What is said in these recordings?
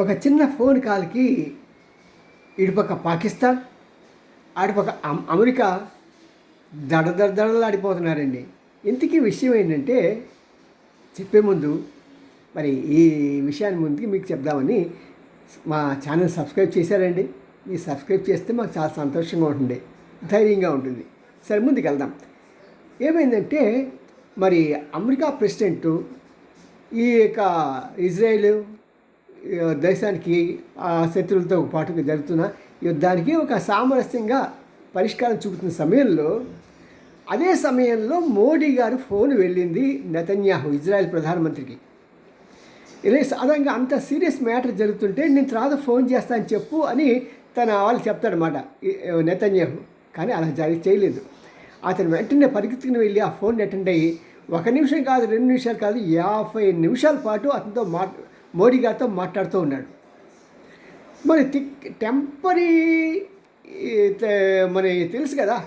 ఒక చిన్న ఫోన్ కాల్కి ఇటుపక్క పాకిస్తాన్ అటుపక్క అమ్- అమెరికా దడ దడ దడలాడిపోతున్నారండి ఇంతకీ విషయం ఏంటంటే చెప్పే ముందు మరి ఈ విషయాన్ని ముందుకి మీకు చెప్దామని మా ఛానల్ సబ్స్క్రైబ్ చేశారండి. మీరు సబ్స్క్రైబ్ చేస్తే మాకు చాలా సంతోషంగా ఉంటుంది ధైర్యంగా ఉంటుంది. సరే ముందుకు వెళ్దాం. ఏమైందంటే మరి అమెరికా ప్రెసిడెంట్ ఈ యొక్క ఇజ్రాయెల్ దేశానికి ఆ శత్రువులతో పాటుగా జరుగుతున్న యుద్ధానికి ఒక సామరస్యంగా పరిష్కారం చూపుతున్న సమయంలో అదే సమయంలో మోడీ గారు ఫోన్ వెళ్ళింది నెతన్యాహు ఇజ్రాయెల్ ప్రధానమంత్రికి. ఇలా సాధారణంగా అంత సీరియస్ మ్యాటర్ జరుగుతుంటే నేను తర్వాత ఫోన్ చేస్తాను చెప్పు అని తన వాళ్ళు చెప్తాడనమాట నెతన్యాహు. కానీ అలా జరి చేయలేదు. అతను వెంటనే పరిగెత్తుకుని వెళ్ళి ఆ ఫోన్ అటెండ్ అయ్యి ఒక నిమిషం కాదు రెండు నిమిషాలు కాదు యాభై నిమిషాల పాటు అతనితో మా మోడీ గారితో మాట్లాడుతూ ఉన్నాడు. మరి తిక్ టెంపరీ మరి తెలుసు కదా?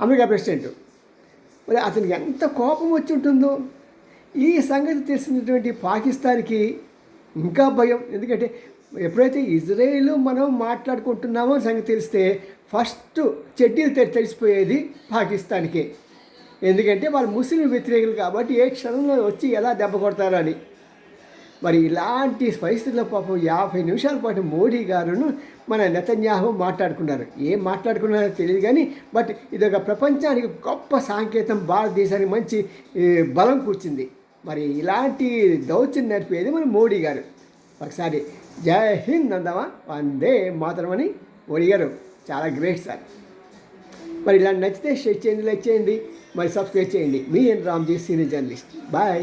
America president. మరి అతనికి ఎంత కోపం వచ్చి ఉంటుందో. ఈ సంగతి తెలిసినటువంటి పాకిస్తాన్కి ఇంకా భయం. ఎందుకంటే ఎప్పుడైతే ఇజ్రాయేల్ మనం మాట్లాడుకుంటున్నామో అని సంగతి తెలిస్తే ఫస్ట్ చెడ్డీలు తె- తెలిసిపోయేది పాకిస్తాన్కే. ఎందుకంటే వాళ్ళు ముస్లిం వ్యతిరేకులు కాబట్టి ఏ క్షణంలో వచ్చి ఎలా దెబ్బ కొడతారో అని మరి ఇలాంటి పరిస్థితుల్లో పాపం యాభై నిమిషాల పాటు మోడీ గారును మన నెతన్యాహు మాట్లాడుకున్నారు. ఏం మాట్లాడుకున్నారో తెలియదు కానీ బట్ ఇది ఒక ప్రపంచానికి గొప్ప సాంకేతం భారతదేశానికి మంచి బలం కూర్చింది. మరి ఇలాంటి దౌత్యం నడిపేది మన మోడీ గారు. ఒకసారి జై హింద్ అందామా వందే మాత్రమని మోడీ గారు. చాలా గ్రేట్ సార్. మరి ఇలా నచ్చితే షేర్ చేయండి లైక్ చేయండి మరి సబ్స్క్రైబ్ చేయండి. మీ N Ramji senior journalist. Bye.